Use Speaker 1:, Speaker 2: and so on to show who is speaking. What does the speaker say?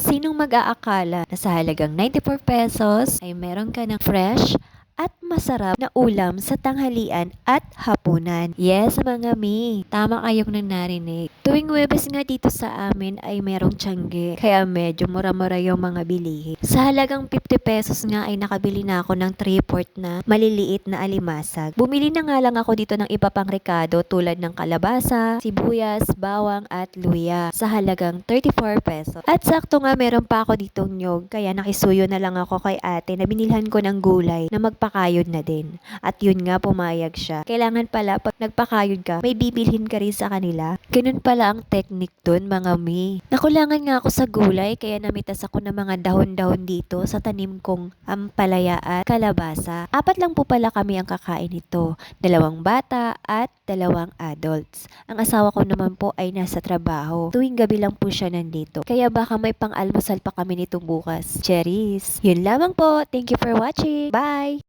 Speaker 1: Sinong mag-aakala na sa halagang 94 pesos ay meron ka ng fresh at masarap na ulam sa tanghalian at hapunan. Yes, mga mi, tama kayong nang narinig. Tuwing Webes nga dito sa amin ay merong tiyangge, kaya medyo mura-mura yung mga bilihin. Sa halagang 50 pesos nga ay nakabili na ako ng 3-port na maliliit na alimasag. Bumili na nga lang ako dito ng iba pang rekado tulad ng kalabasa, sibuyas, bawang at luya sa halagang 34 pesos. At sakto nga meron pa ako ditong nyog, kaya nakisuyo na lang ako kay ate na binilhan ko ng gulay na magpakayod na din. At yun nga pumayag siya. Kailangan pala pag nagpakayod ka, may bibilhin ka rin sa kanila. Ganun pala ang technique dun mga mi. Nakulangan nga ako sa gulay kaya namitas ako ng mga dahon-dahon dito sa tanim kong ampalaya at kalabasa. Apat lang po pala kami ang kakain nito. Dalawang bata at dalawang adults. Ang asawa ko naman po ay nasa trabaho. Tuwing gabi lang po siya nandito. Kaya baka may pang-almusal pa kami nitong bukas. Cheris! Yun lamang po. Thank you for watching. Bye!